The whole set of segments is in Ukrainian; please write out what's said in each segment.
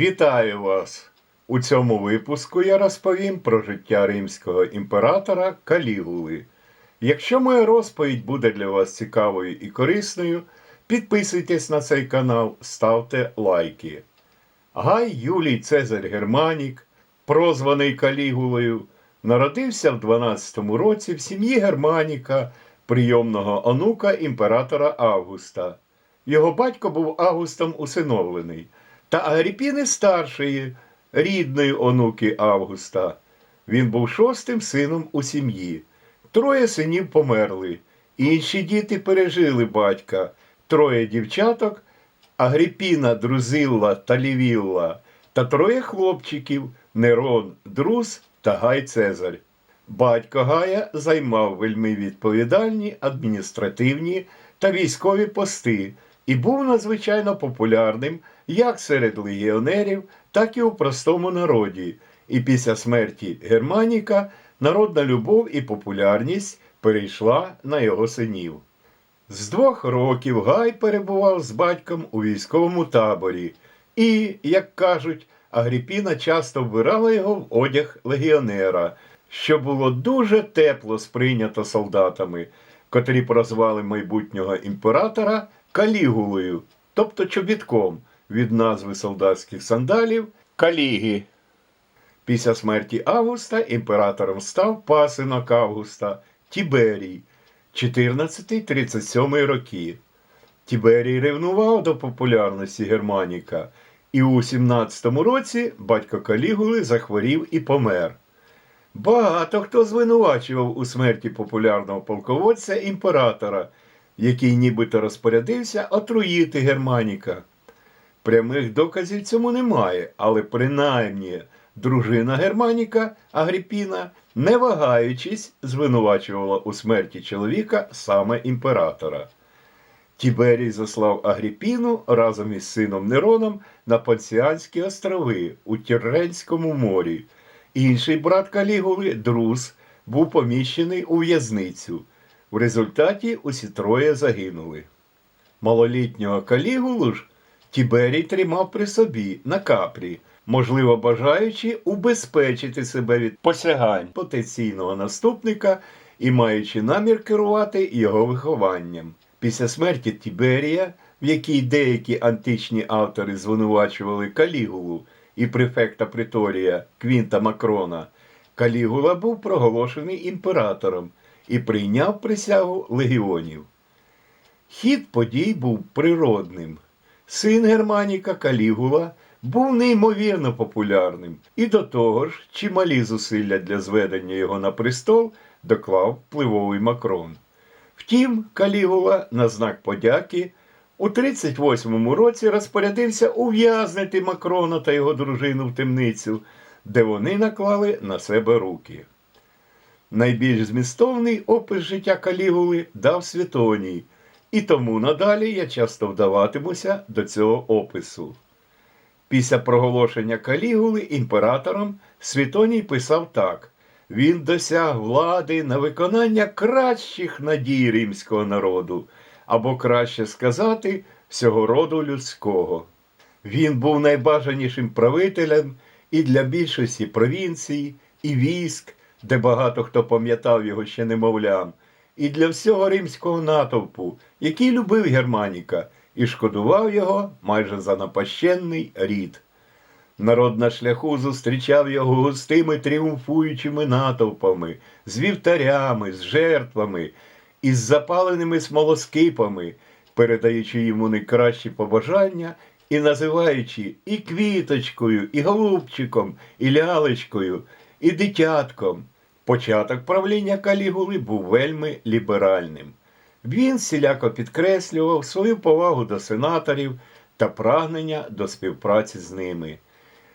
Вітаю вас! У цьому випуску я розповім про життя римського імператора Калігули. Якщо моя розповідь буде для вас цікавою і корисною, підписуйтесь на цей канал, ставте лайки. Гай Юлій Цезарь Германік, прозваний Калігулою, народився в 12 році в сім'ї Германіка, прийомного онука імператора Августа. Його батько був Августом усиновлений, та Агріпіни старшої, рідної онуки Августа. Він був шостим сином у сім'ї. Троє синів померли, інші діти пережили батька, троє дівчаток Агріпіна, Друзилла та Лівілла, та троє хлопчиків Нерон, Друз та Гай Цезарь. Батько Гая займав вельми відповідальні адміністративні та військові пости і був надзвичайно популярним як серед легіонерів, так і у простому народі. І після смерті Германіка народна любов і популярність перейшла на його синів. З двох років Гай перебував з батьком у військовому таборі, і, як кажуть, Агріпіна часто вбирала його в одяг легіонера, що було дуже тепло сприйнято солдатами, котрі прозвали майбутнього імператора Калігулою, тобто чобітком від назви солдатських сандалів Каліги. Після смерті Августа імператором став пасинок Августа Тіберій, 14-37 роки. Тіберій ревнував до популярності Германіка, і у 17 році батько Калігули захворів і помер. Багато хто звинувачував у смерті популярного полководця імператора, який нібито розпорядився отруїти Германіка. Прямих доказів цьому немає, але принаймні дружина Германіка Агріпіна, не вагаючись, звинувачувала у смерті чоловіка саме імператора. Тіберій заслав Агріпіну разом із сином Нероном на Пансіанські острови у Тірренському морі. Інший брат Калігули, Друз, був поміщений у в'язницю. В результаті усі троє загинули. Малолітнього Калігулу ж Тіберій тримав при собі на капрі, можливо бажаючи убезпечити себе від посягань потенційного наступника і маючи намір керувати його вихованням. Після смерті Тіберія, в якій деякі античні автори звинувачували Калігулу і префекта Приторія Квінта Макрона, Калігула був проголошений імператором і прийняв присягу легіонів. Хід подій був природним. Син Германіка Калігула був неймовірно популярним, і до того ж, чималі зусилля для зведення його на престол доклав впливовий Макрон. Втім, Калігула на знак подяки у 38-му році розпорядився ув'язнити Макрона та його дружину в темницю, де вони наклали на себе руки. Найбільш змістовний опис життя Калігули дав Святоній, і тому надалі я часто вдаватимуся до цього опису. Після проголошення Калігули імператором Світоній писав так: він досяг влади на виконання кращих надій римського народу, або краще сказати, всього роду людського. Він був найбажанішим правителем і для більшості провінцій, і військ, де багато хто пам'ятав його ще немовлям, і для всього римського натовпу, який любив Германіка і шкодував його майже за напащенний рід. Народ на шляху зустрічав його густими тріумфуючими натовпами, з вівтарями, з жертвами, із запаленими смолоскипами, передаючи йому найкращі побажання і називаючи і квіточкою, і голубчиком, і лялечкою, і дитятком. Початок правління Калігули був вельми ліберальним. Він всіляко підкреслював свою повагу до сенаторів та прагнення до співпраці з ними.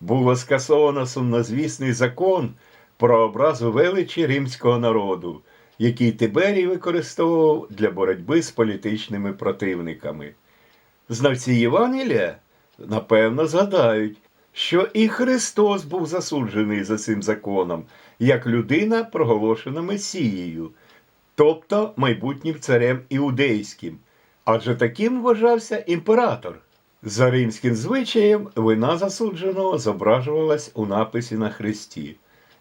Було скасовано сумнозвісний закон про образу величі римського народу, який Тиберій використовував для боротьби з політичними противниками. Знавці Євангелія, напевно, згадають, що і Христос був засуджений за цим законом, як людина, проголошена Месією, тобто майбутнім царем іудейським, адже таким вважався імператор. За римським звичаєм вина засудженого зображувалась у написі на хресті.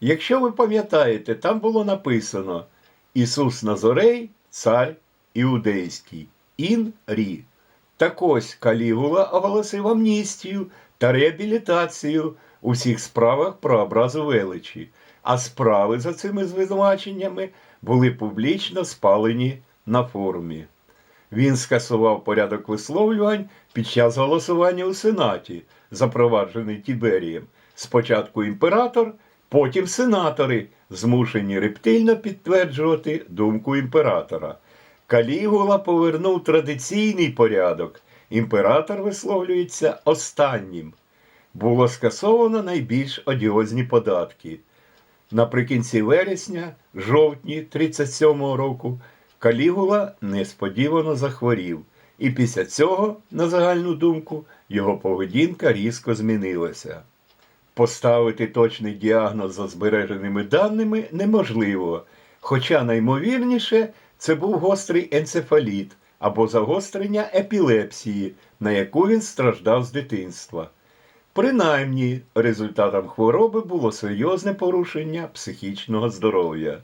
Якщо ви пам'ятаєте, там було написано Ісус Назорей, цар іудейський, ін рі. Так ось Калігула оголосив амністію та реабілітацію у всіх справах про образу величі, а справи за цими звинуваченнями були публічно спалені на форумі. Він скасував порядок висловлювань під час голосування у Сенаті, запроваджений Тіберієм. Спочатку імператор, потім сенатори, змушені рептильно підтверджувати думку імператора. Калігула повернув традиційний порядок. Імператор висловлюється останнім. Було скасовано найбільш одіозні податки. Наприкінці вересня, жовтні 37-го року, Калігула несподівано захворів, і після цього, на загальну думку, його поведінка різко змінилася. Поставити точний діагноз за збереженими даними неможливо, хоча наймовірніше це був гострий енцефаліт або загострення епілепсії, на яку він страждав з дитинства. Принаймні, результатом хвороби було серйозне порушення психічного здоров'я.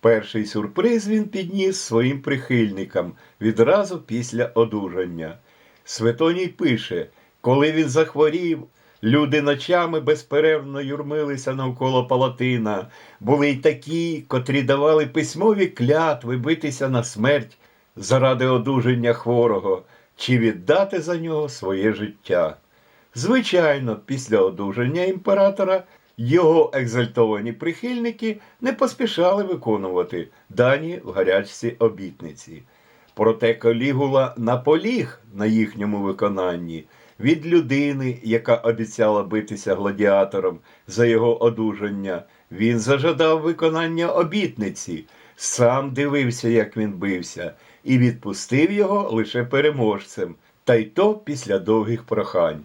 Перший сюрприз він підніс своїм прихильникам відразу після одужання. Светоній пише, коли він захворів, люди ночами безперервно юрмилися навколо палатина. Були й такі, котрі давали письмові клятви битися на смерть заради одужання хворого чи віддати за нього своє життя. Звичайно, після одужання імператора його екзальтовані прихильники не поспішали виконувати дані в гарячці обітниці. Проте Калігула наполіг на їхньому виконанні від людини, яка обіцяла битися гладіатором за його одужання. Він зажадав виконання обітниці, сам дивився, як він бився, і відпустив його лише переможцем, та й то після довгих прохань.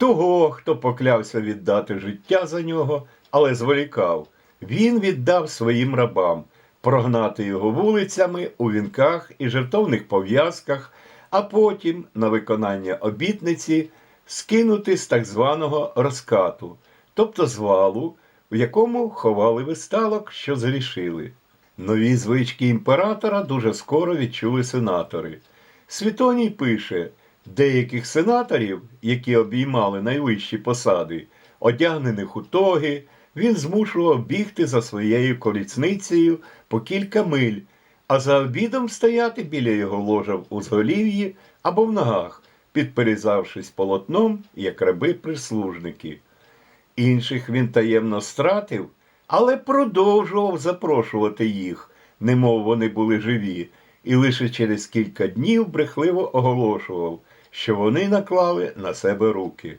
Того, хто поклявся віддати життя за нього, але зволікав, він віддав своїм рабам прогнати його вулицями у вінках і жертовних пов'язках, а потім на виконання обітниці скинути з так званого розкату, тобто з валу, в якому ховали висталок, що зрішили. Нові звички імператора дуже скоро відчули сенатори. Світоній пише, деяких сенаторів, які обіймали найвищі посади, одягнених у тоги, він змушував бігти за своєю колісницею по кілька миль, а за обідом стояти біля його ложа в узголів'ї або в ногах, підперезавшись полотном, як раби-прислужники. Інших він таємно стратив, але продовжував запрошувати їх, немов вони були живі, і лише через кілька днів брехливо оголошував, що вони наклали на себе руки.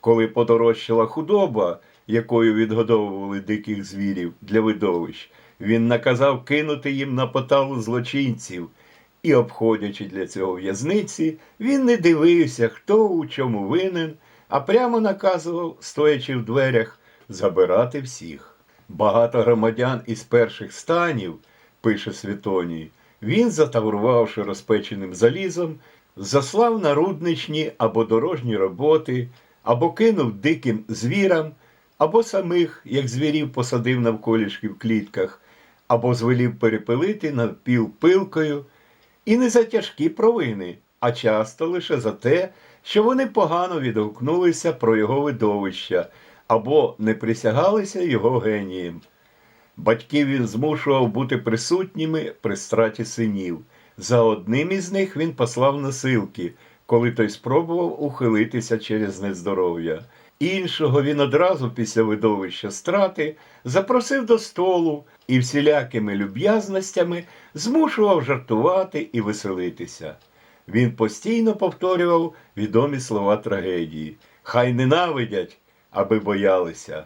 Коли подорожчала худоба, якою відгодовували диких звірів для видовищ, він наказав кинути їм на поталу злочинців, і, обходячи для цього в'язниці, він не дивився, хто у чому винен, а прямо наказував, стоячи в дверях, забирати всіх. Багато громадян із перших станів, пише Світоній, він, затаврувавши розпеченим залізом, заслав на рудничні або дорожні роботи, або кинув диким звірам, або самих, як звірів, посадив навколішки в клітках, або звелів перепилити навпіл пилкою, і не за тяжкі провини, а часто лише за те, що вони погано відгукнулися про його видовища або не присягалися його генієм. Батьків він змушував бути присутніми при страті синів. За одним із них він послав носилки, коли той спробував ухилитися через нездоров'я. Іншого він одразу після видовища страти запросив до столу і всілякими люб'язностями змушував жартувати і веселитися. Він постійно повторював відомі слова трагедії Хай ненавидять, аби боялися.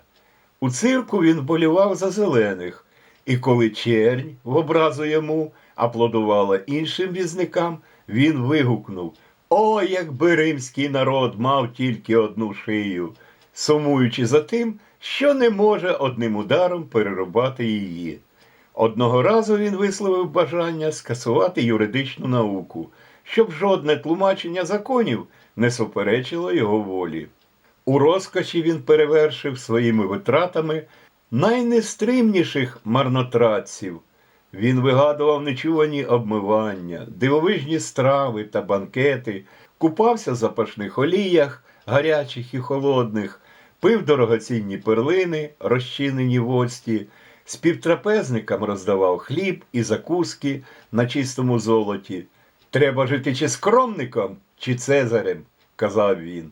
У цирку він болівав за зелених, і коли чернь в образу йому аплодувала іншим візникам, він вигукнув О, якби римський народ мав тільки одну шию, сумуючи за тим, що не може одним ударом перерубати її. Одного разу він висловив бажання скасувати юридичну науку. щоб жодне тлумачення законів не суперечило його волі. У розкоші він перевершив своїми витратами найнестримніших марнотратців. Він вигадував нечувані обмивання, дивовижні страви та банкети, купався в запашних оліях, гарячих і холодних, пив дорогоцінні перлини, розчинені в оцті, співтрапезникам роздавав хліб і закуски на чистому золоті. Треба жити чи скромником, чи цезарем, казав він.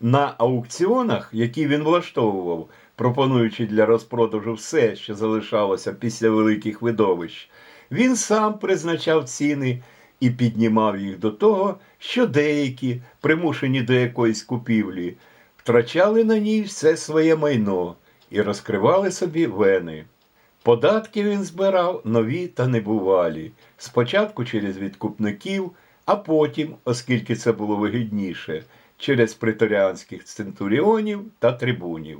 На аукціонах, які він влаштовував, пропонуючи для розпродажу все, що залишалося після великих видовищ, він сам призначав ціни і піднімав їх до того, що деякі, примушені до якоїсь купівлі, втрачали на ній все своє майно і розкривали собі вени. Податки він збирав нові та небувалі, спочатку через відкупників, а потім, оскільки це було вигідніше, через преторіанських центуріонів та трибунів.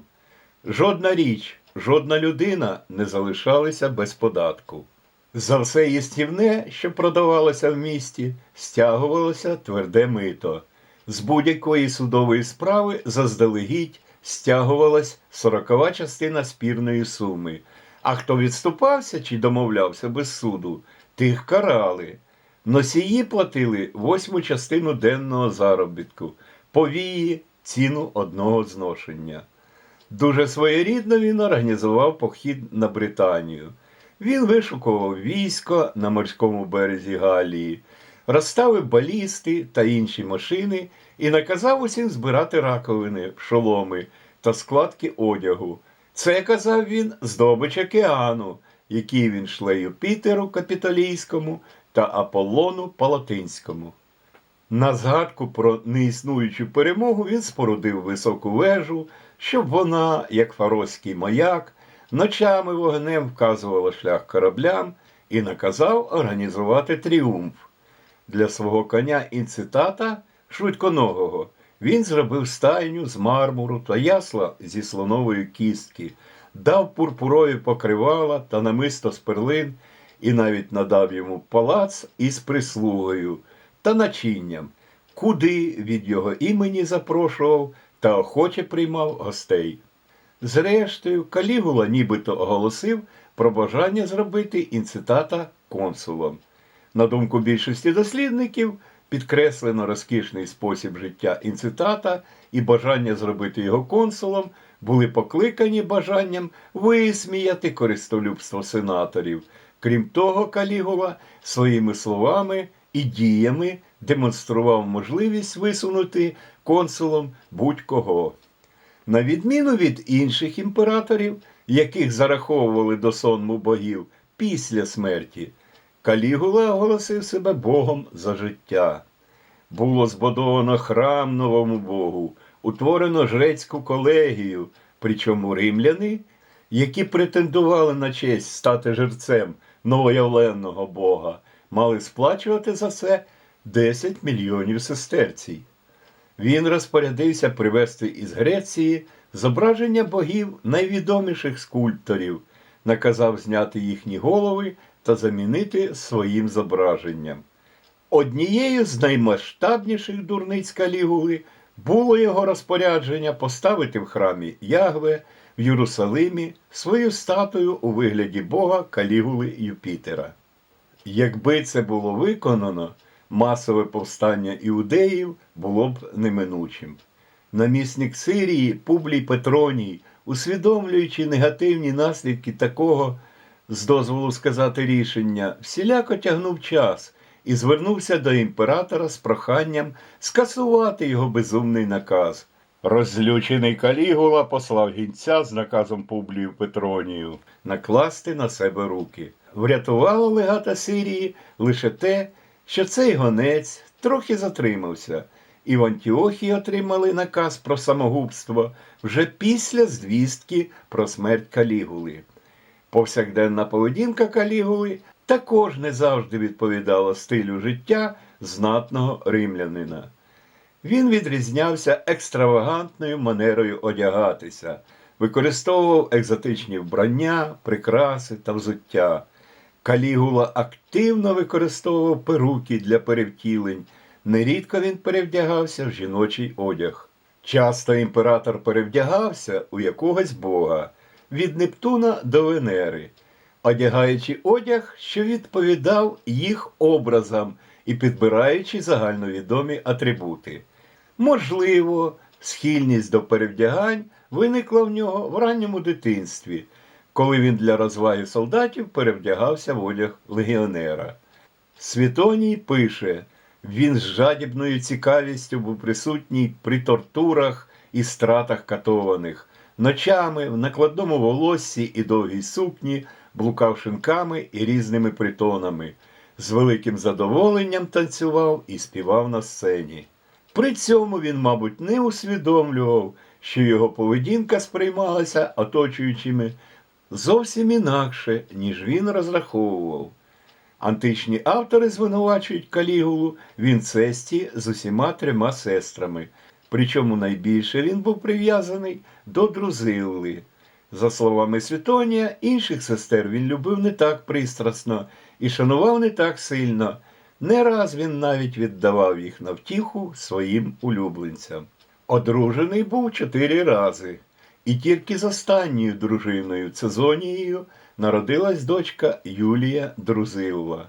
Жодна річ, жодна людина не залишалися без податку. За все їстівне, що продавалося в місті, стягувалося тверде мито. З будь-якої судової справи заздалегідь стягувалась сорокова частина спірної суми. А хто відступався чи домовлявся без суду, тих карали. Носії платили восьму частину денного заробітку, повії ціну одного зношення. Дуже своєрідно він організував похід на Британію. Він вишукував військо на морському березі Галії, розставив балісти та інші машини і наказав усім збирати раковини, шоломи та складки одягу. Це, казав він, здобич океану, який він шле Юпітеру Капітолійському та Аполлону Палатинському. На згадку про неіснуючу перемогу він спорудив високу вежу, щоб вона, як фароський маяк, ночами вогнем вказувала шлях кораблям і наказав організувати тріумф. Для свого коня інцитата швидконогого він зробив стайню з мармуру та ясла зі слонової кістки, дав пурпурові покривала та намисто з перлин і навіть надав йому палац із прислугою та начинням, куди від його імені запрошував та охоче приймав гостей. Зрештою, Калігула нібито оголосив про бажання зробити інцитата консулом. На думку більшості дослідників, підкреслено розкішний спосіб життя інцитата і бажання зробити його консулом були покликані бажанням висміяти користолюбство сенаторів. Крім того, Калігула своїми словами і діями демонстрував можливість висунути консулом будь-кого. На відміну від інших імператорів, яких зараховували до сонму богів після смерті, Калігула оголосив себе Богом за життя. Було збудовано храм новому Богу, утворено жрецьку колегію, причому римляни, які претендували на честь стати жерцем новоявленого Бога, мали сплачувати за це 10 мільйонів сестерцій. Він розпорядився привезти із Греції зображення богів найвідоміших скульпторів, наказав зняти їхні голови та замінити своїм зображенням. Однією з наймасштабніших дурниць Калігули було його розпорядження поставити в храмі Ягве в Єрусалимі свою статую у вигляді Бога Калігули Юпітера. Якби це було виконано, масове повстання іудеїв було б неминучим. Намісник Сирії Публій Петроній, усвідомлюючи негативні наслідки такого, з дозволу сказати рішення, всіляко тягнув час і звернувся до імператора з проханням скасувати його безумний наказ. Розлючений Калігула послав гінця з наказом Публію Петронію накласти на себе руки. Врятувало легата Сирії лише те, що цей гонець трохи затримався, і в Антіохії отримали наказ про самогубство вже після звістки про смерть Калігули. Повсякденна поведінка Калігули також не завжди відповідала стилю життя знатного римлянина. Він відрізнявся екстравагантною манерою одягатися, використовував екзотичні вбрання, прикраси та взуття. Калігула активно використовував перуки для перевтілень. Нерідко він перевдягався в жіночий одяг. Часто імператор перевдягався у якогось бога від Нептуна до Венери, одягаючи одяг, що відповідав їх образам і підбираючи загальновідомі атрибути. Можливо, схильність до перевдягань виникла в нього в ранньому дитинстві, коли він для розваги солдатів перевдягався в одяг легіонера. Світоній пише, він з жадібною цікавістю був присутній при тортурах і стратах катованих, ночами в накладному волоссі і довгій сукні блукав шинками і різними притонами, з великим задоволенням танцював і співав на сцені. При цьому він, мабуть, не усвідомлював, що його поведінка сприймалася оточуючими зовсім інакше, ніж він розраховував. Античні автори звинувачують Калігулу в інцесті з усіма трьома сестрами, причому найбільше він був прив'язаний до Друзилли. За словами Світонія, інших сестер він любив не так пристрасно і шанував не так сильно. Не раз він навіть віддавав їх на втіху своїм улюбленцям. Одружений був чотири рази, і тільки з останньою дружиною Цезонією народилась дочка Юлія Друзилла.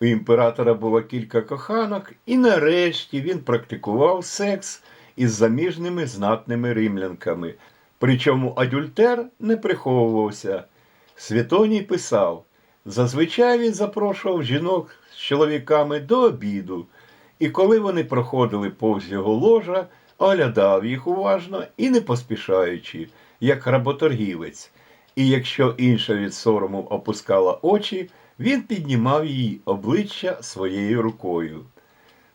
У імператора було кілька коханок, і нарешті він практикував секс із заміжними знатними римлянками. Причому адюльтер не приховувався. Святоній писав: зазвичай він запрошував жінок з чоловіками до обіду, і коли вони проходили повз його ложа, оглядав їх уважно і не поспішаючи, як работоргівець. І якщо інша від сорому опускала очі, він піднімав її обличчя своєю рукою.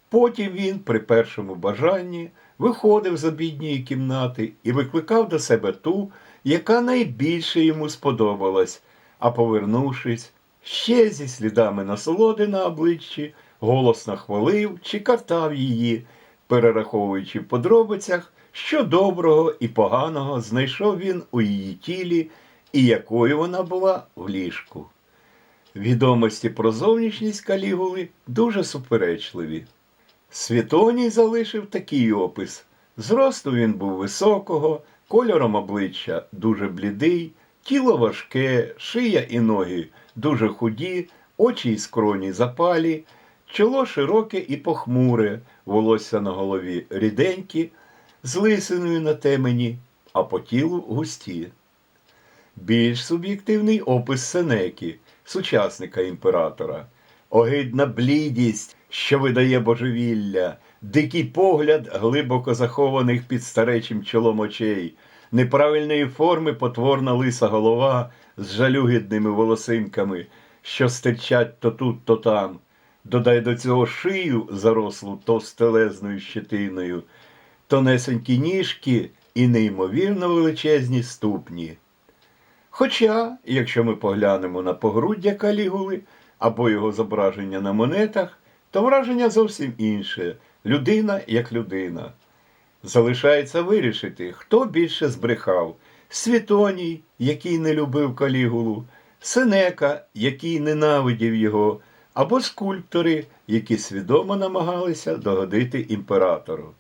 Потім він, при першому бажанні, виходив з обідньої кімнати і викликав до себе ту, яка найбільше йому сподобалась, а повернувшись, ще зі слідами насолоди на обличчі, голосно хвалив чи катав її, перераховуючи в подробицях, що доброго і поганого знайшов він у її тілі і якою вона була в ліжку. Відомості про зовнішність калігули дуже суперечливі. Світоній залишив такий опис. Зросту він був високого, кольором обличчя дуже блідий, тіло важке, шия і ноги дуже худі, очі й скроні запалі, чоло широке і похмуре, волосся на голові ріденькі, з лисиною на темені, а по тілу густі. Більш суб'єктивний опис Сенеки, сучасника імператора. Огидна блідість, що видає божевілля, дикий погляд глибоко захованих під старечим чолом очей, неправильної форми потворна лиса голова з жалюгідними волосинками, що стирчать то тут, то там. Додай до цього шию зарослу товстелезною щетиною, тонесенькі ніжки і неймовірно величезні ступні. Хоча, якщо ми поглянемо на погруддя калігули або його зображення на монетах, то враження зовсім інше людина як людина. Залишається вирішити, хто більше збрехав Світоній, який не любив калігулу, Сенека, який ненавидів його, або скульптори, які свідомо намагалися догодити імператору.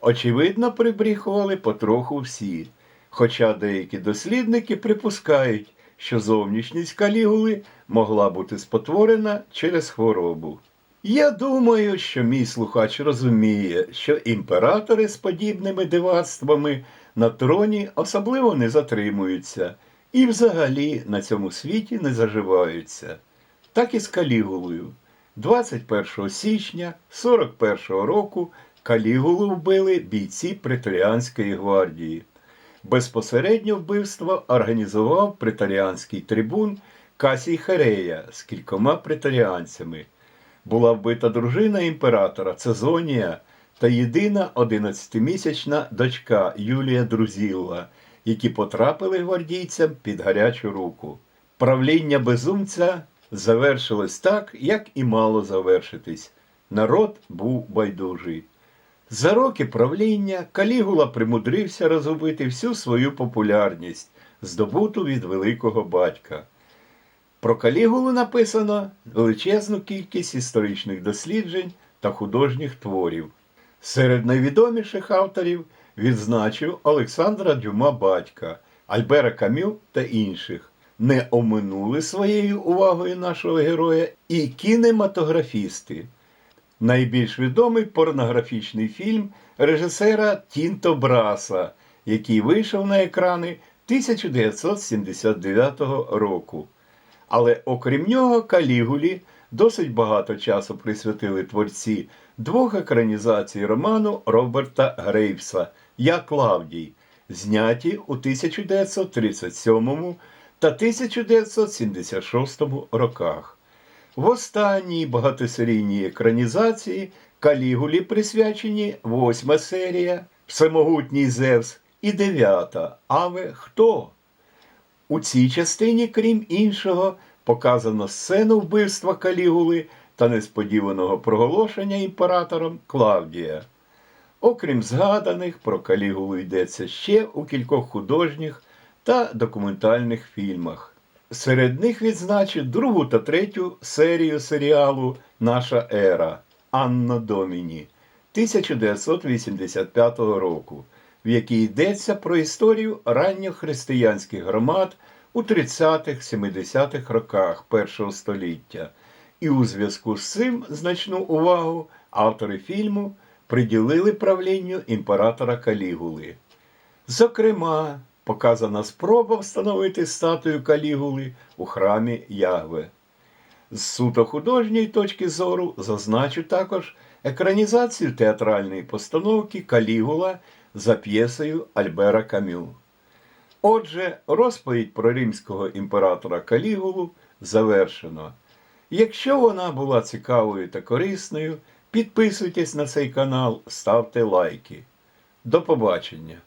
Очевидно, прибріхували потроху всі, хоча деякі дослідники припускають, що зовнішність калігули могла бути спотворена через хворобу. Я думаю, що мій слухач розуміє, що імператори з подібними дивацтвами на троні особливо не затримуються і взагалі на цьому світі не заживаються. Так і з Калігулою. 21 січня 41 року Калігулу вбили бійці Преторіанської гвардії. Безпосередньо вбивство організував претаріанський трибун Касій Херея з кількома претаріанцями. Була вбита дружина імператора Цезонія та єдина 11-місячна дочка Юлія Друзілла, які потрапили гвардійцям під гарячу руку. Правління безумця завершилось так, як і мало завершитись. Народ був байдужий. За роки правління Калігула примудрився розгубити всю свою популярність, здобуту від великого батька. Про Калігулу написано величезну кількість історичних досліджень та художніх творів. Серед найвідоміших авторів відзначив Олександра Дюма батька, Альбера Камю та інших. Не оминули своєю увагою нашого героя і кінематографісти. Найбільш відомий порнографічний фільм режисера Тінто Браса, який вийшов на екрани 1979 року. Але окрім нього, Калігулі досить багато часу присвятили творці двох екранізацій роману Роберта Грейвса Я Клавдій, зняті у 1937 та 1976 роках. В останній багатосерійній екранізації Калігулі присвячені восьма серія, Всемогутній Зевс і дев'ята Аве Хто? У цій частині, крім іншого, показано сцену вбивства Калігули та несподіваного проголошення імператором Клавдія. Окрім згаданих, про Калігулу йдеться ще у кількох художніх та документальних фільмах. Серед них відзначить другу та третю серію серіалу Наша ера Анно Доміні 1985 року, в якій йдеться про історію ранньохристиянських громад у 30-70-х роках першого століття. І у зв'язку з цим значну увагу автори фільму приділили правлінню імператора Калігули. Зокрема, показана спроба встановити статую Калігули у храмі Ягве. З суто художньої точки зору зазначу також екранізацію театральної постановки Калігула за п'єсою Альбера Камю. Отже, розповідь про римського імператора Калігулу завершено. Якщо вона була цікавою та корисною, підписуйтесь на цей канал, ставте лайки. До побачення!